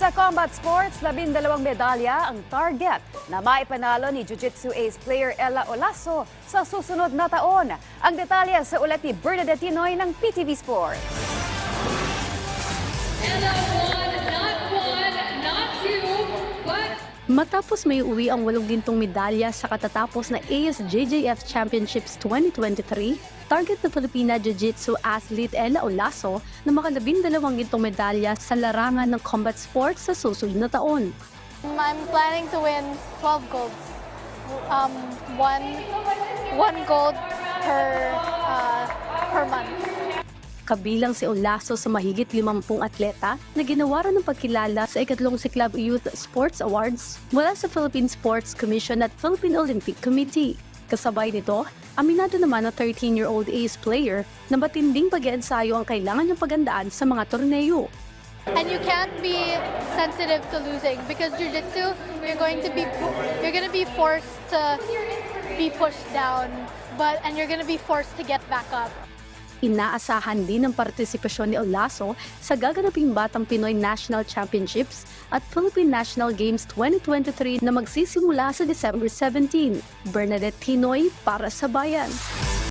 Sa combat sports, labindalawang medalya ang target na maipanalo ni Jiu-Jitsu ace player Ella Olaso sa susunod na taon. Ang detalye sa ulat ni Bernadette Tinoy ng PTV Sports. Matapos may uwi ang walong gintong medalya sa katatapos na ASJJF Championships 2023, target na Filipina Jiu-Jitsu athlete Ella Olaso na makalabindalawang gintong medalya sa larangan ng combat sports sa susunod na taon. I'm planning to win 12 golds. Um, one, one gold per, uh. Kabilang si Olaso sa mahigit 50 atleta na ginawaran ng pagkilala sa ikatlong Siklab Youth Sports Awards mula sa Philippine Sports Commission at Philippine Olympic Committee. Kasabay nito, aminado naman na 13-year-old ace player na matinding pag-iensayo ang kailangan niyang pagandaan sa mga torneo. And you can't be sensitive to losing because jujitsu, you're going to be you're going to be forced to be pushed down, but and you're going to be forced to get back up. Inaasahan din ang partisipasyon ni Olaso sa gaganaping Batang Pinoy National Championships at Philippine National Games 2023 na magsisimula sa December 17. Bernadette Tinoy para sa Bayan.